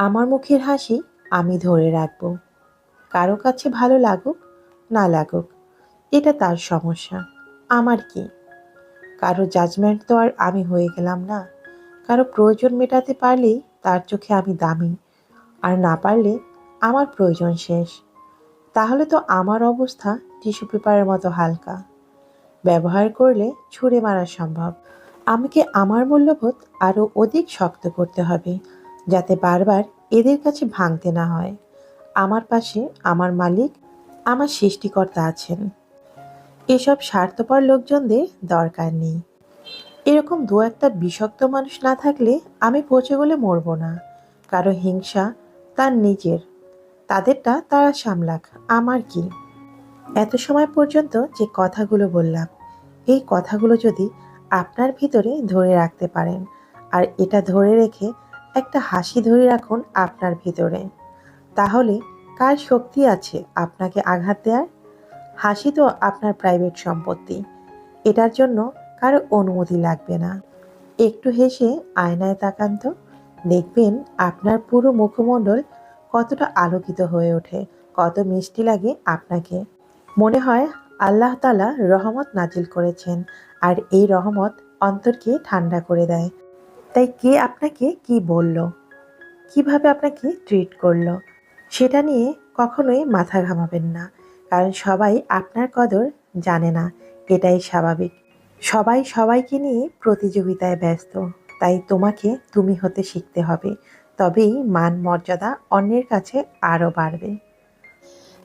আমার মুখের হাসি আমি ধরে রাখব। কারও কাছে ভালো লাগুক, না লাগুক, এটা তার সমস্যা। আমার কি? কারও জাজমেন্ট তো আর আমি হয়ে গেলাম না। কারও প্রয়োজন মেটাতে পারলেই তার চোখে আমি দামি। আর না পারলে আমার প্রয়োজন শেষ। তাহলে তো আমার অবস্থা টিস্যু পেপারের মতো হালকা। ব্যবহার করলে ছুঁড়ে মারা সম্ভব। আমাকে আমার মূল্যবোধ আরও অধিক শক্ত করতে হবে। যাতে বারবার এদের কাছে ভাঙতে না হয়। আমার পাশে আমার মালিক, আমার সৃষ্টিকর্তা আছেন। এসব স্বার্থপর লোকজনদের দরকার নেই। এরকম দু একটা বিষাক্ত মানুষ না থাকলে আমি পচে গলে মরব না। কারও হিংসা তার নিজের। তাদেরটা তারা সামলাক, আমার কি? এত সময় পর্যন্ত যে কথাগুলো বললাম, এই কথাগুলো যদি আপনার ভিতরে ধরে রাখতে পারেন, আর এটা ধরে রেখে একটা হাসি ধরে রাখুন আপনার ভিতরে। তাহলে কার শক্তি আছে আপনাকে আঘাত দেওয়ার হাসি তো আপনার প্রাইভেট সম্পত্তি। এটার জন্য কারও অনুমতি লাগবে না। একটু হেসে আয়নায় তাকান তো। দেখবেন আপনার পুরো মুখমণ্ডল কতটা আলোকিত হয়ে ওঠে, কত মিষ্টি লাগে আপনাকে। মনে হয় আল্লাহ তালা রহমত নাজিল করেছেন, আর এই রহমত অন্তরকে ঠান্ডা করে দেয়। তাই কে আপনাকে কি বলল? কীভাবে আপনাকে ট্রিট করল? সেটা নিয়ে কখনোই মাথা ঘামাবেন না। কারণ সবাই আপনার কদর জানে না। এটাই স্বাভাবিক। সবাই সবাইকে নিয়ে প্রতিযোগিতায় ব্যস্ত। তাই তোমাকে তুমি হতে শিখতে হবে। তবেই মান মর্যাদা অন্যের কাছে আরও বাড়বে।